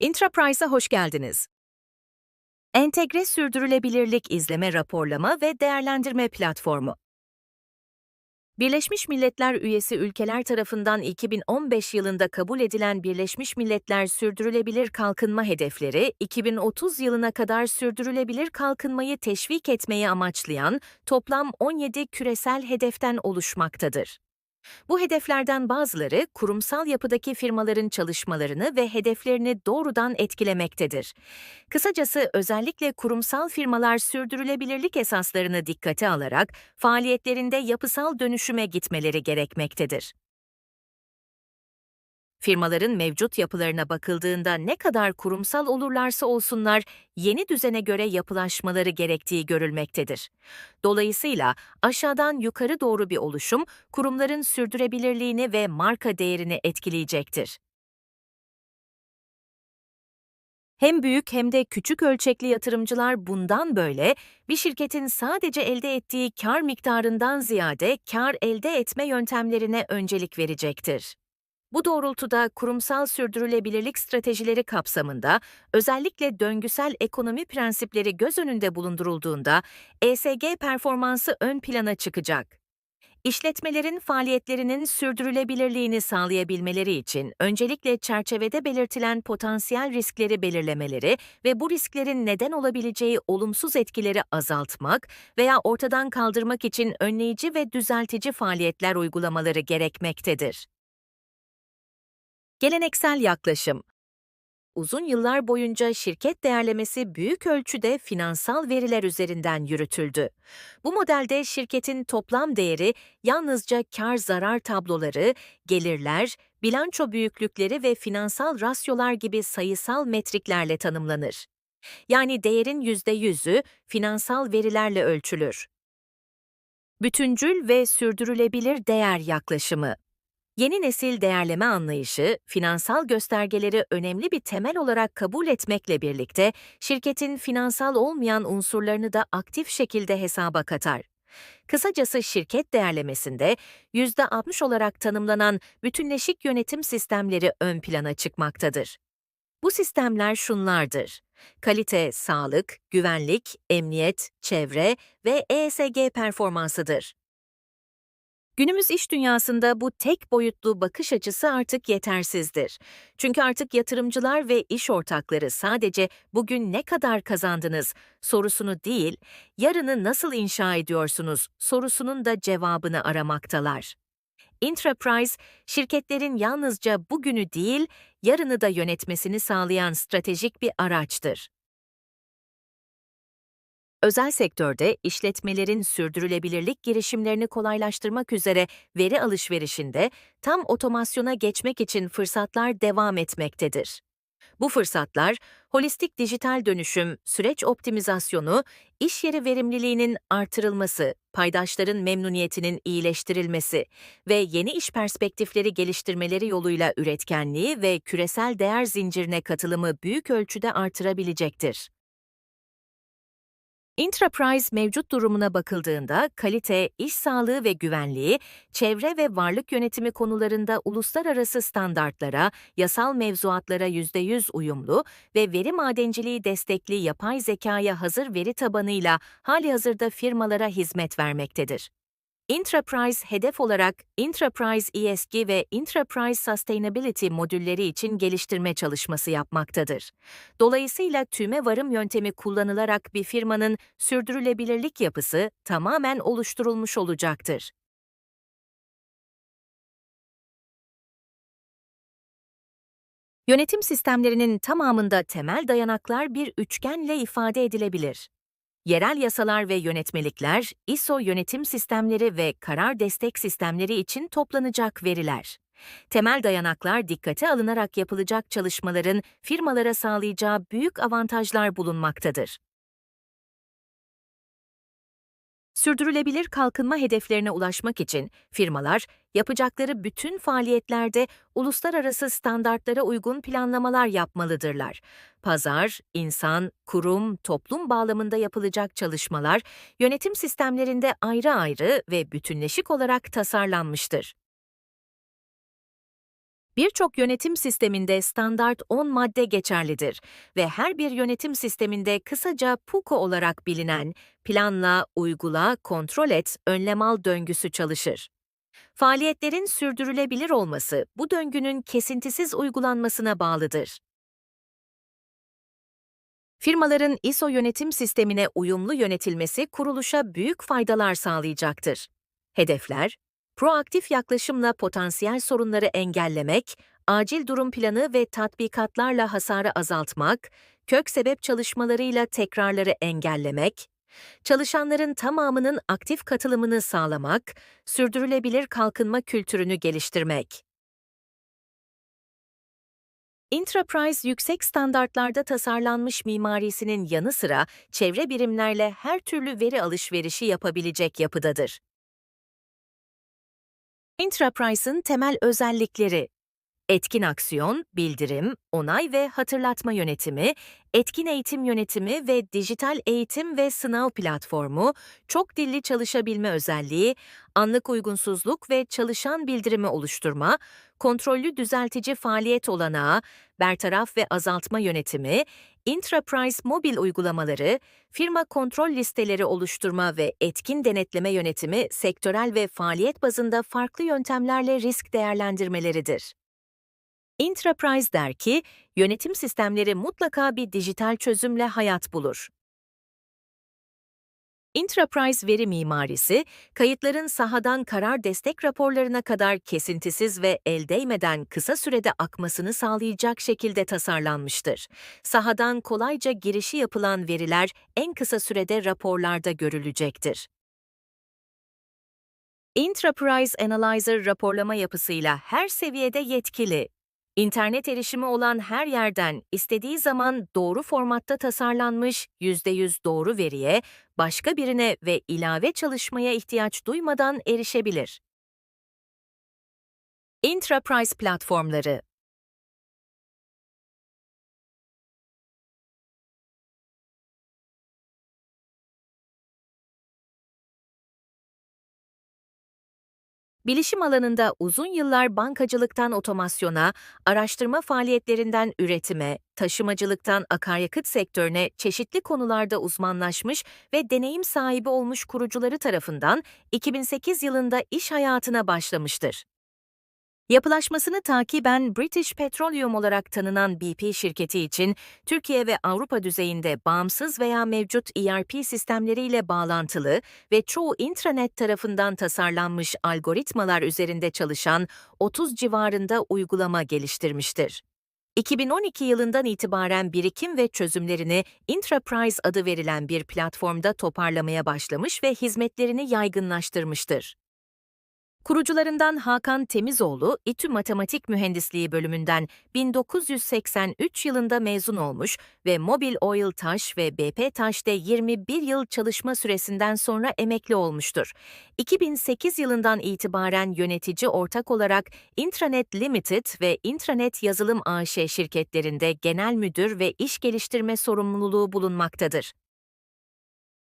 Intraprise'a hoş geldiniz. Entegre Sürdürülebilirlik İzleme Raporlama ve Değerlendirme Platformu. Birleşmiş Milletler üyesi ülkeler tarafından 2015 yılında kabul edilen Birleşmiş Milletler Sürdürülebilir Kalkınma Hedefleri, 2030 yılına kadar sürdürülebilir kalkınmayı teşvik etmeyi amaçlayan toplam 17 küresel hedeften oluşmaktadır. Bu hedeflerden bazıları kurumsal yapıdaki firmaların çalışmalarını ve hedeflerini doğrudan etkilemektedir. Kısacası özellikle kurumsal firmalar sürdürülebilirlik esaslarını dikkate alarak faaliyetlerinde yapısal dönüşüme gitmeleri gerekmektedir. Firmaların mevcut yapılarına bakıldığında ne kadar kurumsal olurlarsa olsunlar yeni düzene göre yapılaşmaları gerektiği görülmektedir. Dolayısıyla aşağıdan yukarı doğru bir oluşum kurumların sürdürülebilirliğini ve marka değerini etkileyecektir. Hem büyük hem de küçük ölçekli yatırımcılar bundan böyle bir şirketin sadece elde ettiği kar miktarından ziyade kar elde etme yöntemlerine öncelik verecektir. Bu doğrultuda kurumsal sürdürülebilirlik stratejileri kapsamında özellikle döngüsel ekonomi prensipleri göz önünde bulundurulduğunda ESG performansı ön plana çıkacak. İşletmelerin faaliyetlerinin sürdürülebilirliğini sağlayabilmeleri için öncelikle çerçevede belirtilen potansiyel riskleri belirlemeleri ve bu risklerin neden olabileceği olumsuz etkileri azaltmak veya ortadan kaldırmak için önleyici ve düzeltici faaliyetler uygulamaları gerekmektedir. Geleneksel yaklaşım Uzun yıllar boyunca şirket değerlemesi büyük ölçüde finansal veriler üzerinden yürütüldü. Bu modelde şirketin toplam değeri yalnızca kar zarar tabloları, gelirler, bilanço büyüklükleri ve finansal rasyolar gibi sayısal metriklerle tanımlanır. Yani değerin %100'ü finansal verilerle ölçülür. Bütüncül ve sürdürülebilir değer yaklaşımı Yeni nesil değerleme anlayışı, finansal göstergeleri önemli bir temel olarak kabul etmekle birlikte, şirketin finansal olmayan unsurlarını da aktif şekilde hesaba katar. Kısacası şirket değerlemesinde %60 olarak tanımlanan bütünleşik yönetim sistemleri ön plana çıkmaktadır. Bu sistemler şunlardır. Kalite, sağlık, güvenlik, emniyet, çevre ve ESG performansıdır. Günümüz iş dünyasında bu tek boyutlu bakış açısı artık yetersizdir. Çünkü artık yatırımcılar ve iş ortakları sadece bugün ne kadar kazandınız sorusunu değil, yarını nasıl inşa ediyorsunuz sorusunun da cevabını aramaktalar. Intraprise, şirketlerin yalnızca bugünü değil, yarını da yönetmesini sağlayan stratejik bir araçtır. Özel sektörde işletmelerin sürdürülebilirlik girişimlerini kolaylaştırmak üzere veri alışverişinde tam otomasyona geçmek için fırsatlar devam etmektedir. Bu fırsatlar, holistik dijital dönüşüm, süreç optimizasyonu, iş yeri verimliliğinin artırılması, paydaşların memnuniyetinin iyileştirilmesi ve yeni iş perspektifleri geliştirmeleri yoluyla üretkenliği ve küresel değer zincirine katılımı büyük ölçüde artırabilecektir. Intraprise mevcut durumuna bakıldığında kalite, iş sağlığı ve güvenliği, çevre ve varlık yönetimi konularında uluslararası standartlara, yasal mevzuatlara %100 uyumlu ve veri madenciliği destekli yapay zekaya hazır veri tabanıyla hali hazırda firmalara hizmet vermektedir. Intraprise hedef olarak Intraprise ESG ve Intraprise Sustainability modülleri için geliştirme çalışması yapmaktadır. Dolayısıyla tüme varım yöntemi kullanılarak bir firmanın sürdürülebilirlik yapısı tamamen oluşturulmuş olacaktır. Yönetim sistemlerinin tamamında temel dayanaklar bir üçgenle ifade edilebilir. Yerel yasalar ve yönetmelikler, ISO yönetim sistemleri ve karar destek sistemleri için toplanacak veriler. Temel dayanaklar dikkate alınarak yapılacak çalışmaların firmalara sağlayacağı büyük avantajlar bulunmaktadır. Sürdürülebilir kalkınma hedeflerine ulaşmak için firmalar yapacakları bütün faaliyetlerde uluslararası standartlara uygun planlamalar yapmalıdırlar. Pazar, insan, kurum, toplum bağlamında yapılacak çalışmalar yönetim sistemlerinde ayrı ayrı ve bütünleşik olarak tasarlanmıştır. Birçok yönetim sisteminde standart 10 madde geçerlidir ve her bir yönetim sisteminde kısaca PUKO olarak bilinen planla, uygula, kontrol et, önlem al döngüsü çalışır. Faaliyetlerin sürdürülebilir olması bu döngünün kesintisiz uygulanmasına bağlıdır. Firmaların ISO yönetim sistemine uyumlu yönetilmesi kuruluşa büyük faydalar sağlayacaktır. Hedefler, proaktif yaklaşımla potansiyel sorunları engellemek, acil durum planı ve tatbikatlarla hasarı azaltmak, kök sebep çalışmalarıyla tekrarları engellemek, çalışanların tamamının aktif katılımını sağlamak, sürdürülebilir kalkınma kültürünü geliştirmek. Enterprise yüksek standartlarda tasarlanmış mimarisinin yanı sıra çevre birimlerle her türlü veri alışverişi yapabilecek yapıdadır. Enterprise'ın temel özellikleri Etkin aksiyon, bildirim, onay ve hatırlatma yönetimi, etkin eğitim yönetimi ve dijital eğitim ve sınav platformu, çok dilli çalışabilme özelliği, anlık uygunsuzluk ve çalışan bildirimi oluşturma, kontrollü düzeltici faaliyet olanağı, bertaraf ve azaltma yönetimi, Intraprise mobil uygulamaları, firma kontrol listeleri oluşturma ve etkin denetleme yönetimi sektörel ve faaliyet bazında farklı yöntemlerle risk değerlendirmeleridir. Intraprise der ki, yönetim sistemleri mutlaka bir dijital çözümle hayat bulur. Intraprise veri mimarisi, kayıtların sahadan karar destek raporlarına kadar kesintisiz ve el değmeden kısa sürede akmasını sağlayacak şekilde tasarlanmıştır. Sahadan kolayca girişi yapılan veriler en kısa sürede raporlarda görülecektir. Intraprise Analyzer raporlama yapısıyla her seviyede yetkili, İnternet erişimi olan her yerden istediği zaman doğru formatta tasarlanmış %100 doğru veriye, başka birine ve ilave çalışmaya ihtiyaç duymadan erişebilir. Intraprise platformları Bilişim alanında uzun yıllar bankacılıktan otomasyona, araştırma faaliyetlerinden üretime, taşımacılıktan akaryakıt sektörüne çeşitli konularda uzmanlaşmış ve deneyim sahibi olmuş kurucuları tarafından 2008 yılında iş hayatına başlamıştır. Yapılaşmasını takiben British Petroleum olarak tanınan BP şirketi için Türkiye ve Avrupa düzeyinde bağımsız veya mevcut ERP sistemleriyle bağlantılı ve çoğu intranet tarafından tasarlanmış algoritmalar üzerinde çalışan 30 civarında uygulama geliştirmiştir. 2012 yılından itibaren birikim ve çözümlerini Intraprise adı verilen bir platformda toparlamaya başlamış ve hizmetlerini yaygınlaştırmıştır. Kurucularından Hakan Temizoğlu, İTÜ Matematik Mühendisliği bölümünden 1983 yılında mezun olmuş ve Mobil Oil Taş ve BP Taş'te 21 yıl çalışma süresinden sonra emekli olmuştur. 2008 yılından itibaren yönetici ortak olarak Intranet Limited ve Intranet Yazılım AŞ şirketlerinde genel müdür ve iş geliştirme sorumluluğu bulunmaktadır.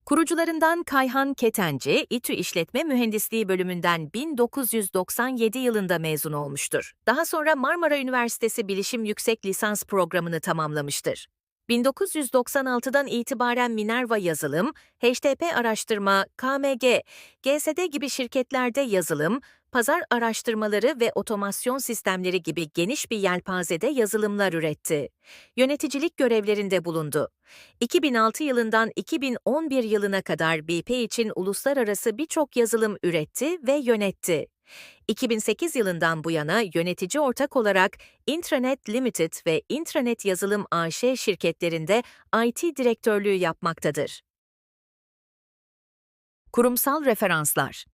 Kurucularından Kayhan Ketenci, İTÜ İşletme Mühendisliği bölümünden 1997 yılında mezun olmuştur. Daha sonra Marmara Üniversitesi Bilişim Yüksek Lisans programını tamamlamıştır. 1996'dan itibaren Minerva Yazılım, HTTP Araştırma, KMG, GSD gibi şirketlerde yazılım, pazar araştırmaları ve otomasyon sistemleri gibi geniş bir yelpazede yazılımlar üretti. Yöneticilik görevlerinde bulundu. 2006 yılından 2011 yılına kadar BP için uluslararası birçok yazılım üretti ve yönetti. 2008 yılından bu yana yönetici ortak olarak Intranet Limited ve Intranet Yazılım AŞ şirketlerinde IT direktörlüğü yapmaktadır. Kurumsal referanslar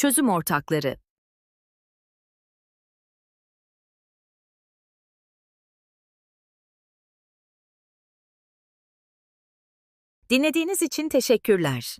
Çözüm ortakları Dinlediğiniz için teşekkürler.